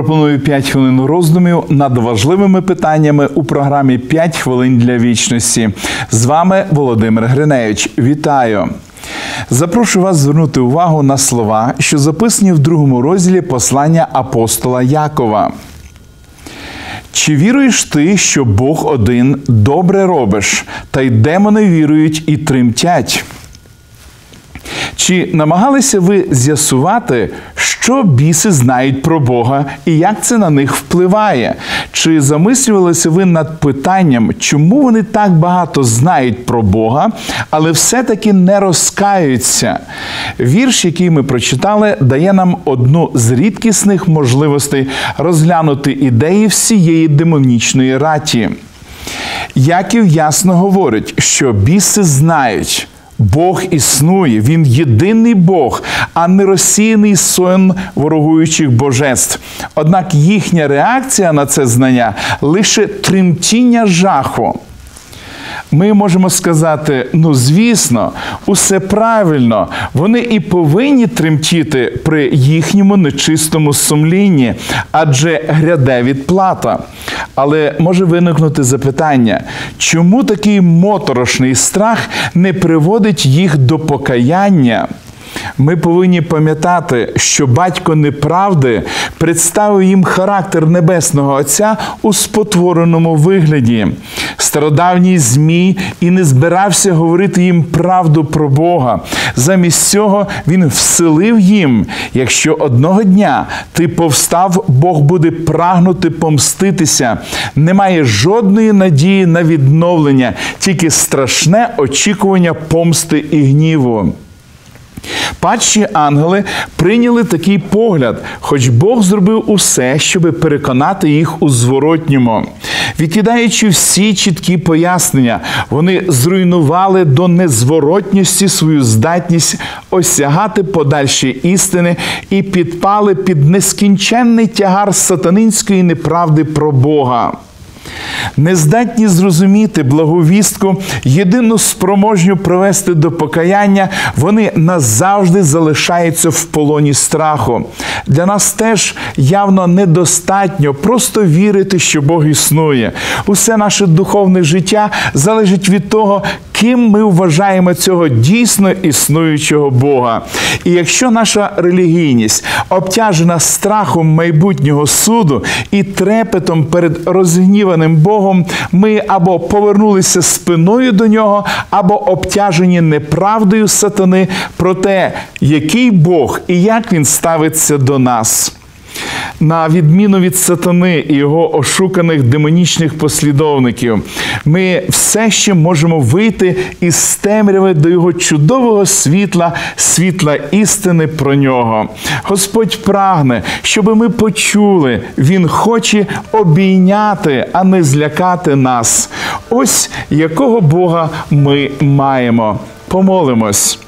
Пропоную 5 хвилин роздумів над важливими питаннями у програмі «5 хвилин для вічності. З вами Володимир Гриневич. Вітаю! Запрошую вас звернути увагу на слова, що записані в другому розділі послання апостола Якова. Чи віруєш ти, що Бог один добре робиш, та й демони вірують і тремтять? Чи намагалися ви з'ясувати, що біси знають про Бога і як це на них впливає? Чи замислювалися ви над питанням, чому вони так багато знають про Бога, але все-таки не розкаються? Вірш, який ми прочитали, дає нам одну з рідкісних можливостей розглянути ідеї всієї демонічної раті. Яків ясно говорить, що біси знають. Бог існує, Він єдиний Бог, а не розсіяний сон ворогуючих божеств. Однак їхня реакція на це знання лише тремтіння жаху. Ми можемо сказати: ну, звісно, усе правильно, вони і повинні тремтіти при їхньому нечистому сумлінні, адже гряде відплата. Але може виникнути запитання, чому такий моторошний страх не приводить їх до покаяння? Ми повинні пам'ятати, що батько неправди представив їм характер Небесного Отця у спотвореному вигляді. Стародавній Змій і не збирався говорити їм правду про Бога. Замість цього він вселив їм: якщо одного дня ти повстав, Бог буде прагнути помститися. Немає жодної надії на відновлення, тільки страшне очікування помсти і гніву. Падші ангели прийняли такий погляд, хоч Бог зробив усе, щоб переконати їх у зворотньому. Відкидаючи всі чіткі пояснення, вони зруйнували до незворотності свою здатність осягати подальші істини і підпали під нескінченний тягар сатанинської неправди про Бога. Нездатні зрозуміти благовістку, єдину спроможню привести до покаяння, вони назавжди залишаються в полоні страху. Для нас теж явно недостатньо просто вірити, що Бог існує. Усе наше духовне життя залежить від того, ким ми вважаємо цього дійсно існуючого Бога. І якщо наша релігійність обтяжена страхом майбутнього суду і трепетом перед розгніваним Богом, ми або повернулися спиною до нього, або обтяжені неправдою сатани про те, який Бог і як він ставиться до нас. На відміну від сатани і його ошуканих демонічних послідовників, ми все ще можемо вийти із темряви до його чудового світла, світла істини про нього. Господь прагне, щоб ми почули, Він хоче обійняти, а не злякати нас. Ось якого Бога ми маємо. Помолимось.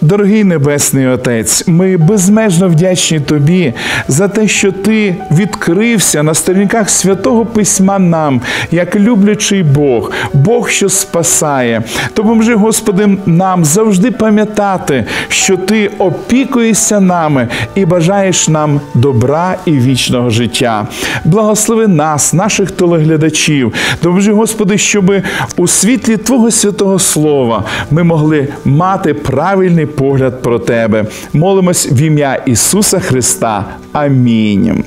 Дорогий Небесний Отець, ми безмежно вдячні Тобі за те, що Ти відкрився на сторінках святого письма нам, як люблячий Бог, Бог, що спасає. Допоможи, Господи, нам завжди пам'ятати, що Ти опікуєшся нами і бажаєш нам добра і вічного життя. Благослови нас, наших телеглядачів. Допоможи, Господи, щоб у світлі Твого святого Слова ми могли мати правильний погляд про тебе. Молимось в ім'я Ісуса Христа. Амінь.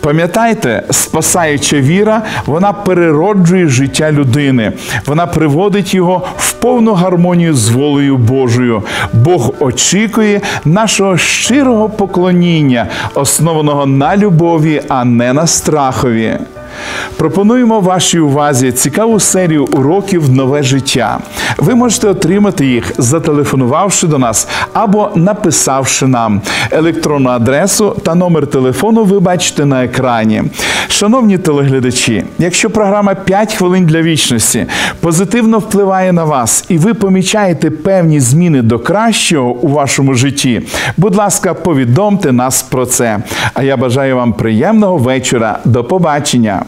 Пам'ятайте, спасаюча віра, вона перероджує життя людини, вона приводить його в повну гармонію з волею Божою. Бог очікує нашого щирого поклоніння, основаного на любові, а не на страхові. Пропонуємо вашій увазі цікаву серію уроків Нове життя. Ви можете отримати їх, зателефонувавши до нас або написавши нам електронну адресу та номер телефону. Ви бачите на екрані. Шановні телеглядачі, якщо програма «5 хвилин для вічності позитивно впливає на вас і ви помічаєте певні зміни до кращого у вашому житті, будь ласка, повідомте нас про це. А я бажаю вам приємного вечора. До побачення.